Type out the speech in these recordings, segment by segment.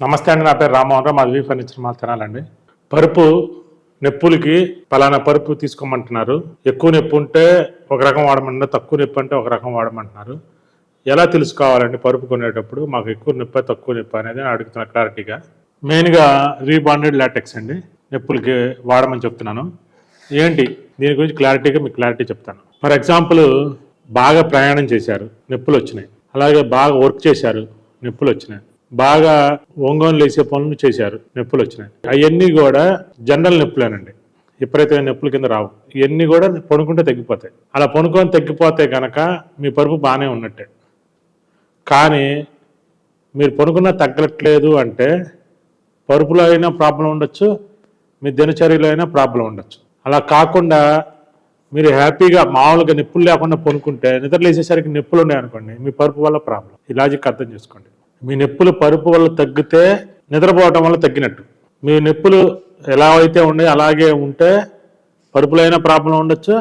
నమస్తే అండి నా పేరు రామ్మోహన్ రావు. మాది ఫర్నిచర్ మాల్ తినాలండి పరుపు నొప్పులకి పలానా పరుపు తీసుకోమంటున్నారు. ఎక్కువ నొప్పి ఉంటే ఒక రకం వాడమంటున్నారు తక్కువ నొప్పి అంటే ఒక రకం వాడమంటున్నారు. ఎలా తెలుసుకోవాలండి పరుపు కొనేటప్పుడు? మాకు ఎక్కువ నొప్పి తక్కువ నొప్పి అనేది నేను అడుగుతున్నా క్లారిటీగా. మెయిన్గా రీబాండెడ్ లాటెక్స్ అండి. నొప్పులకి వాడమని చెప్తున్నాను. ఏంటి? దీని గురించి క్లారిటీగా మీకు క్లారిటీ చెప్తాను. ఫర్ ఎగ్జాంపుల్ బాగా ప్రయాణం చేశారు. నొప్పులు వచ్చినాయి అలాగే బాగా వర్క్ చేశారు. నొప్పులు వచ్చినాయి బాగా ఒంగోలు లేసే పనులు చేశారు నొప్పులు వచ్చినాయి అవన్నీ కూడా జనరల్ నొప్పులేనండి. విపరీతమైన నొప్పుల కింద రావు. ఇవన్నీ కూడా పడుకుంటే తగ్గిపోతాయి. అలా పడుకొని తగ్గిపోతే కనుక మీ పరుపు బాగానే ఉన్నట్టే. కానీ మీరు పడుకున్నా తగ్గట్లేదు అంటే పరుపులో అయినా ప్రాబ్లం ఉండొచ్చు మీ దినచర్యలో అయినా ప్రాబ్లం ఉండొచ్చు. అలా కాకుండా మీరు హ్యాపీగా మామూలుగా నొప్పులు లేకుండా పనుకుంటే నిద్రలేసేసరికి నొప్పులు ఉన్నాయి అనుకోండి మీ పరుపు వల్ల ప్రాబ్లం. ఈ లాజిక్ అర్థం చేసుకోండి. మీ నొప్పులు పరుపు వల్ల తగ్గితే నిద్రపోవటం వల్ల తగ్గినట్టు. మీ నొప్పులు ఎలా అయితే ఉన్నాయో అలాగే ఉంటే పరుపులో అయినా ప్రాబ్లం ఉండొచ్చు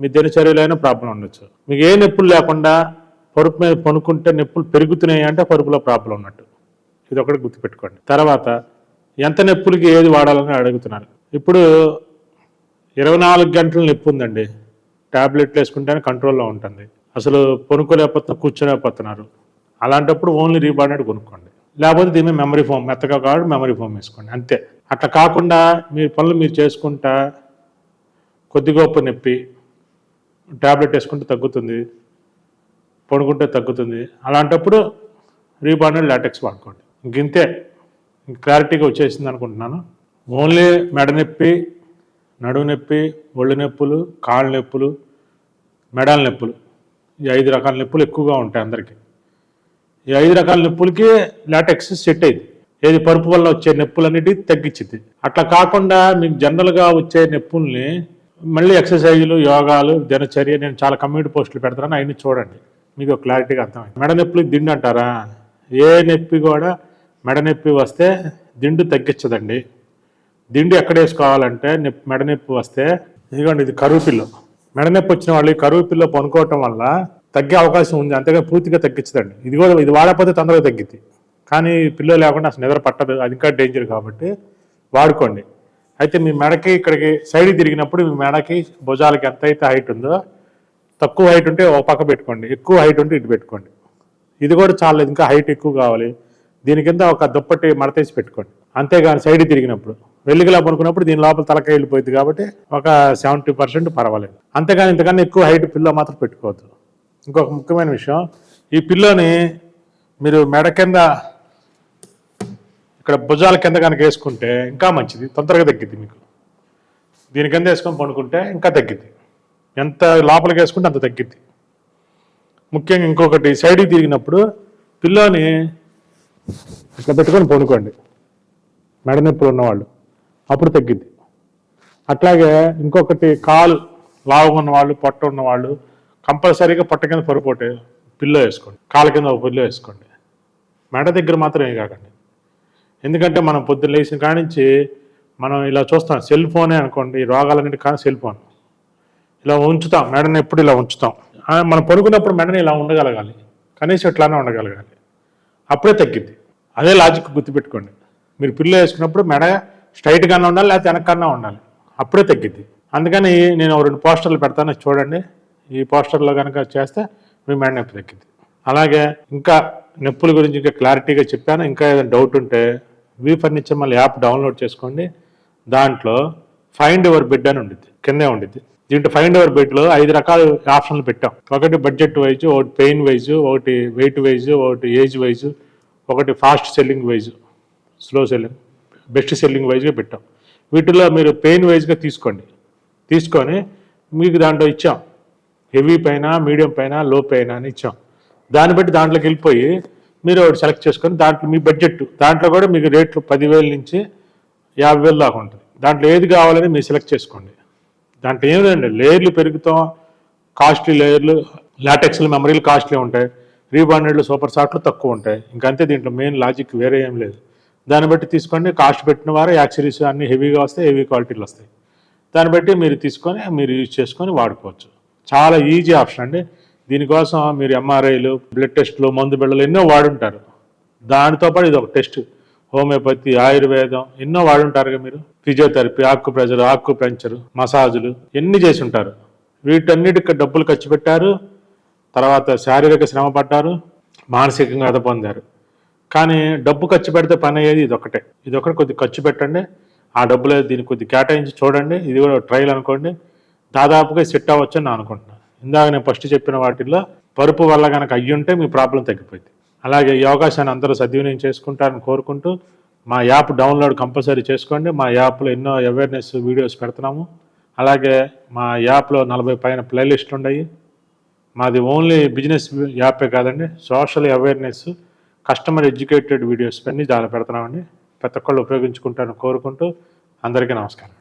మీ దినచర్యలో అయినా ప్రాబ్లం ఉండొచ్చు. మీకు ఏ నొప్పులు లేకుండా పరుపు మీద పనుకుంటే నొప్పులు పెరుగుతున్నాయి అంటే పరుపులో ప్రాబ్లం ఉన్నట్టు. ఇది ఒకటి గుర్తుపెట్టుకోండి. తర్వాత ఎంత నొప్పులకి ఏది వాడాలని అడుగుతున్నారు. ఇప్పుడు ఇరవై నాలుగు గంటలు నొప్పి ఉందండి. టాబ్లెట్లు వేసుకుంటేనే కంట్రోల్లో ఉంటుంది. అసలు పనుకోలేకపోతున్నారు కూర్చోలేకపోతున్నారు. అలాంటప్పుడు ఓన్లీ రీబాండెడ్ కొనుక్కోండి. లేకపోతే దీని మెమరీ ఫోమ్ మెత్తగా కావాలి మెమరీ ఫోమ్ వేసుకోండి. అంతే. అట్లా కాకుండా మీ పనులు మీరు చేసుకుంటా కొద్ది గొప్ప నొప్పి టాబ్లెట్ వేసుకుంటే తగ్గుతుంది పడుకుంటే తగ్గుతుంది. అలాంటప్పుడు రీబాండెడ్ లాటెక్స్ వాడుకోండి. ఇంకింతే క్లారిటీగా వచ్చేసింది అనుకుంటున్నాను. ఓన్లీ మెడ నొప్పి నడుము నొప్పి ఒళ్ళు నొప్పులు కాళ్ళ నొప్పులు మెడల నొప్పులు. ఈ ఐదు రకాల నొప్పులు ఎక్కువగా ఉంటాయి అందరికీ. ఈ ఐదు రకాల నొప్పులకి లాటెక్స్ సెట్ అయింది. ఏది పరుపు వల్ల వచ్చే నొప్పులన్నిటి తగ్గించింది. అట్లా కాకుండా మీకు జనరల్గా వచ్చే నొప్పుల్ని మళ్ళీ ఎక్సర్సైజులు యోగాలు దినచర్య నేను చాలా కమ్యూనిటీ పోస్టులు పెడతాను అవన్నీ చూడండి. మీకు క్లారిటీగా అర్థమైంది. మెడ నొప్పులు దిండు అంటారా? ఏ నొప్పి కూడా మెడ నొప్పి వస్తే దిండు తగ్గించదండి. దిండు ఎక్కడ వేసుకోవాలంటే నొప్పి మెడ నొప్పి వస్తే ఇదిగోండి ఇది కరువు పిల్లో. మెడ నొప్పి వచ్చిన వాళ్ళు ఈ కరువు పిల్లో పనుకోవటం వల్ల తగ్గే అవకాశం ఉంది. అంతేగా పూర్తిగా తగ్గించదండి. ఇది కూడా ఇది వాడకపోతే తొందరగా తగ్గిద్ది కానీ పిల్లలు లేకుండా అసలు నిద్ర పట్టదు. అది ఇంకా డేంజర్ కాబట్టి వాడుకోండి. అయితే మీ మెడకి ఇక్కడికి సైడ్ తిరిగినప్పుడు మీ మెడకి భుజాలకి ఎంత అయితే హైట్ ఉందో తక్కువ హైట్ ఉంటే ఒక పక్క పెట్టుకోండి. ఎక్కువ హైట్ ఉంటే ఇటు పెట్టుకోండి. ఇది కూడా చాలా ఇంకా హైట్ ఎక్కువ కావాలి. దీని కింద ఒక దుప్పటి మడతేసి పెట్టుకోండి. అంతేగాని సైడ్ తిరిగినప్పుడు. వెల్లిగలా పనుకున్నప్పుడు దీని లోపల తలకాయ వెళ్ళిపోయింది కాబట్టి ఒక సెవెంటీ పర్సెంట్ పర్వాలేదు. అంతేగాని ఇంతకన్నా ఎక్కువ హైట్ పిల్లో మాత్రం పెట్టుకోవద్దు. ఇంకొక ముఖ్యమైన విషయం ఈ పిల్లోని మీరు మెడ కింద ఇక్కడ భుజాల కింద కనుక వేసుకుంటే ఇంకా మంచిది తొందరగా తగ్గిద్ది మీకు. దీని కింద వేసుకొని పండుకుంటే ఇంకా తగ్గిద్ది. ఎంత లోపలికి వేసుకుంటే అంత తగ్గిద్ది. ముఖ్యంగా ఇంకొకటి సైడ్కి తిరిగినప్పుడు పిల్లోని ఇట్లా పెట్టుకొని పండుకోండి. మెడ నొప్పులు ఉన్నవాళ్ళు. అప్పుడు తగ్గిద్ది. అట్లాగే ఇంకొకటి కాలు లావుగా ఉన్నవాళ్ళు పొట్ట ఉన్నవాళ్ళు కంపల్సరీగా పొట్ట కింద పొరపోటే పిల్లో వేసుకోండి. కాళ్ళ కింద ఒక పిల్లో వేసుకోండి. మెడ దగ్గర మాత్రం ఏం కాకండి. ఎందుకంటే మనం పొద్దున్న లేచిన కానించి మనం ఇలా చూస్తాం సెల్ ఫోనే అనుకోండి ఈ రోగాలన్నిటి కానీ సెల్ ఫోన్ ఇలా ఉంచుతాం మెడని ఎప్పుడు ఇలా ఉంచుతాం. మనం పడుకున్నప్పుడు మెడని ఇలా ఉండగలగాలి. కనీసం ఇట్లానే ఉండగలగాలి. అప్పుడే తగ్గింది అదే లాజిక్ గుర్తుపెట్టుకోండి. మీరు పిల్ల వేసుకున్నప్పుడు మెడ స్ట్రైట్గానే ఉండాలి లేకపోతే వెనకన్నా ఉండాలి. అప్పుడే తగ్గిద్ది. అందుకని నేను రెండు పోస్టర్లు పెడతాను చూడండి. ఈ పోస్టర్లో కనుక చేస్తే మీ మెడ నొప్పి తగ్గింది? అలాగే ఇంకా నొప్పుల గురించి ఇంకా క్లారిటీగా చెప్పాను. ఇంకా ఏదైనా డౌట్ ఉంటే V furniture mall app download చేసుకోండి. దాంట్లో ఫైండ్ యువర్ బెడ్ అని ఉండిద్ది. కిందే ఉండిద్ది. దీంట్లో ఫైండ్ యువర్ బెడ్లో ఐదు రకాల ఆప్షన్లు పెట్టాం. ఒకటి బడ్జెట్ వైజ్ ఒకటి పెయిన్ వైజ్ ఒకటి వెయిట్ వైజ్ ఒకటి ఏజ్ వైజ్ ఒకటి fast selling wise slow selling best selling వైజ్గా పెట్టాం. వీటిలో మీరు పెయిన్ వైజ్గా తీసుకోండి. తీసుకొని మీకు దాంట్లో ఇచ్చాం. హెవీ పైన మీడియం పైన లో పైన అని ఇచ్చాం. దాన్ని బట్టి దాంట్లోకి వెళ్ళిపోయి మీరు ఒకటి సెలెక్ట్ చేసుకొని దాంట్లో మీ బడ్జెట్ దాంట్లో కూడా మీకు రేట్లు పదివేల నుంచి యాభై వేలు దాకా ఉంటుంది. దాంట్లో ఏది కావాలని మీరు సెలెక్ట్ చేసుకోండి. దాంట్లో ఏం లేదండి. లేయర్లు పెరుగుతాం కాస్ట్లీ లేయర్లు లాటెక్స్లు మెమరీలు కాస్ట్లీ ఉంటాయి. రీబాండెడ్లు సూపర్ సాట్లు తక్కువ ఉంటాయి. ఇంకంతే దీంట్లో మెయిన్ లాజిక్ వేరే ఏం లేదు. దాన్ని బట్టి తీసుకోండి. కాస్ట్ పెట్టిన వారు యాక్సరీస్ అన్ని హెవీగా వస్తాయి హెవీ క్వాలిటీలు వస్తాయి. దాన్ని బట్టి మీరు తీసుకొని మీరు యూజ్ చేసుకొని వాడుకోవచ్చు. చాలా ఈజీ ఆప్షన్ అండి. దీనికోసం మీరు ఎంఆర్ఐలు బ్లడ్ టెస్ట్లు మందు బిళ్ళలు ఎన్నో వాడుంటారు. దానితో పాటు ఇది ఒక టెస్ట్ హోమియోపతి ఆయుర్వేదం ఎన్నో వాడుంటారుగా మీరు. ఫిజియోథెరపీ ఆక్కు ప్రెజర్ ఆక్కు పెంచరు మసాజులు ఎన్ని చేసి ఉంటారు వీటన్నిటికి డబ్బులు ఖర్చు పెట్టారు. తర్వాత శారీరక శ్రమ పడ్డారు. మానసికంగా అద పొందారు. కానీ డబ్బు ఖర్చు పెడితే పని అయ్యేది ఇది ఒకటే ఇది ఒకటి కొద్ది ఖర్చు పెట్టండి. ఆ డబ్బులు దీనికి కొద్ది కేటాయించి చూడండి. ఇది కూడా ట్రయల్ అనుకోండి. దాదాపుగా సెట్ అవ్వచ్చు అని అనుకుంటున్నాను ఇందాక నేను ఫస్ట్ చెప్పిన వాటిల్లో పరుపు వల్ల కనుక అయ్యుంటే మీ ప్రాబ్లం తగ్గిపోయింది. అలాగే ఈ అవకాశాన్ని అందరూ సద్వినియోగం చేసుకుంటారని కోరుకుంటూ మా యాప్ డౌన్లోడ్ కంపల్సరీ చేసుకోండి. మా యాప్లో ఎన్నో అవేర్నెస్ వీడియోస్ పెడుతున్నాము. అలాగే మా యాప్లో నలభై పైన ప్లేలిస్ట్లు ఉన్నాయి. మాది ఓన్లీ బిజినెస్ యాపే కాదండి. Social awareness customer educated videos అన్నీ చాలా పెడుతున్నామండి. ప్రతి ఒక్కళ్ళు ఉపయోగించుకుంటారని కోరుకుంటూ అందరికీ నమస్కారం.